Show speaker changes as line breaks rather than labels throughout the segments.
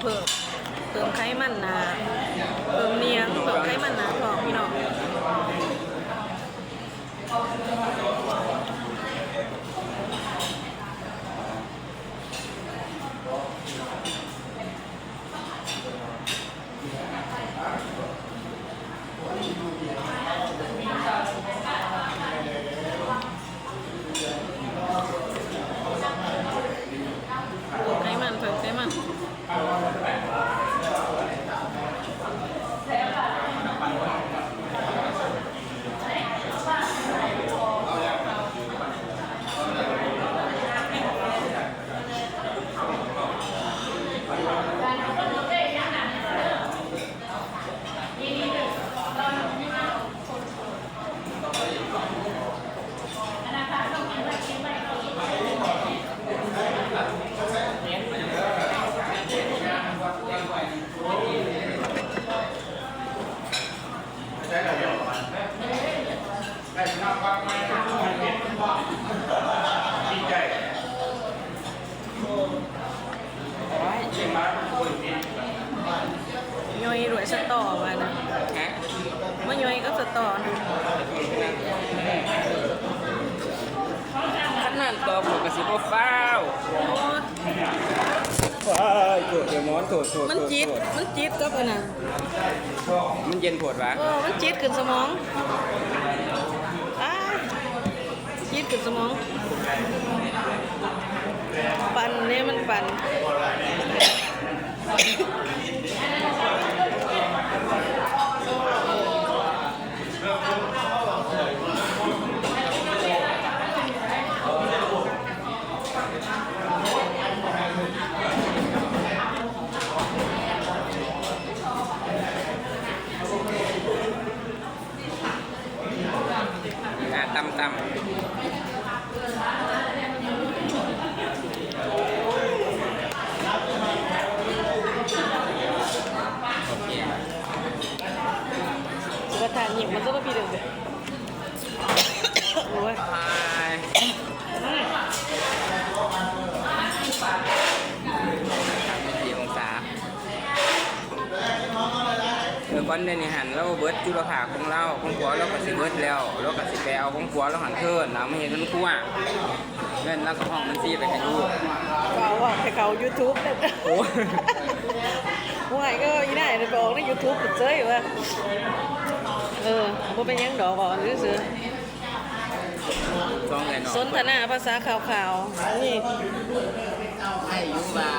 เพิ่มเพิ่มไขมันนะเพิ่มเนียงเพิ่มไขมันนะทองพี่น้อง ย่อยด้วยสตอมานะ
ฮะ
มาย่อยก็สตอนะ
ขนาดตัวผมกระสิบฟ้าว
โอ้ย
ฟ้าวโถดเดี๋ยวมอนโถดโถด
มันจิต มันจิตก็ปะนะ
มันเย็นโถดวะ
มันจิตขึ้นสมอง จิตกับสมอง ปั่นเนี่ยมันปั่น
ตำตำโอเค
สุกทานหยิบมันก็ม เมื่อ
ก่อนเดือนนี้หันเราเบิร์ดจุลภาของเราของผัวเราก็สิเบิร์ดแล้วเราก็สิไปเอาของผัวเราหันเทินเราไม่เห็นมันคั่วเงินแล้วก็ห้องมันซีไปให้ลูก
เขาอะให้เขา YouTube เนี่ย
โอ้
ว่าไงก็อีได้ไปบอกใน YouTube ติดเจออยู่ว่าเออบ่เป็นหยังดอกบ่หรือซื้อ
ต้องเลยเนาะ
สนทนาภาษาข่าวๆนี่
ให้อยุบา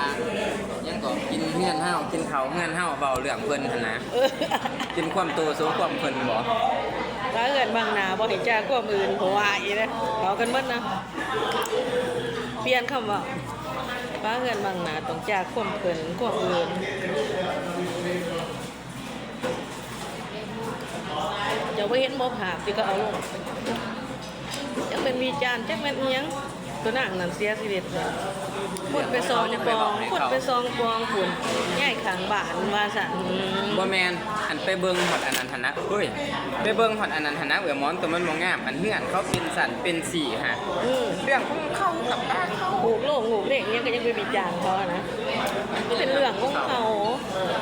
ยังก็กินเฮือนเฮากินเขาวเฮือนเฮาเบาเรื่องเพิ่นหั่นนะ
เออ
กินความโตสูงความเพิ่นบ่
ถ้าเกิดบางหนาบ่เห็นจากความอื่นเพราะว่าอีนะเขากันหมดนะ เปลี่ยนคำว่าป้าเงินบางหนาต้องจากความเพิ่นความอื่นจะไปเห็นบ่ภาพที่ก็เอาลงจะเป็นวิจารณ์จักแม่นอิหยัง ตัวหนังนั่นเสียชีวิตเลยคนไปซองปองคนไปซองปองฝุ่นง่ายขังบ้านว่าสั่นอืม
บ่แม่นอันไปเบิ่งฮอดอันนั้นหั่นนะเฮ้ยไปเบิ่งฮอดอันนั้นหั่นนะเอื้อหมอนตัวมันบ่งามอันเฮือนเขาเป็นสันเป็นสีฮะ
อืม
เรื่องของเขากับบ้านเขา
หูกโลกหูกเด็กเนี่ยก็ยังไปวิจารณ์เขาอะนะเป็นเรื่องของเขา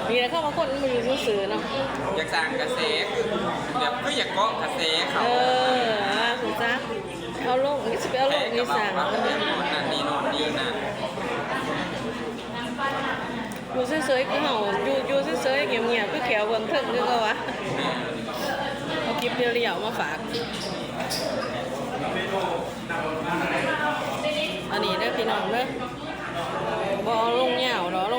มีอะไรเข้ามาคนมือซื้อๆเนาะ
อยากสร้างกระแสแบบคืออยากเกาะกระแสเขา
เออว่า ที่สามนั่
นนี่โนอนนี่นั่น
อยู่เฉยๆก็เห่าอยู่อยู่เฉยๆเงียบๆก็แขียวเวิงเทิงนึกว่าเอาคลิปเรียวๆมาฝาก อันนี้ได้พี่น้องเด้อบอลงเหนียวเนาะลง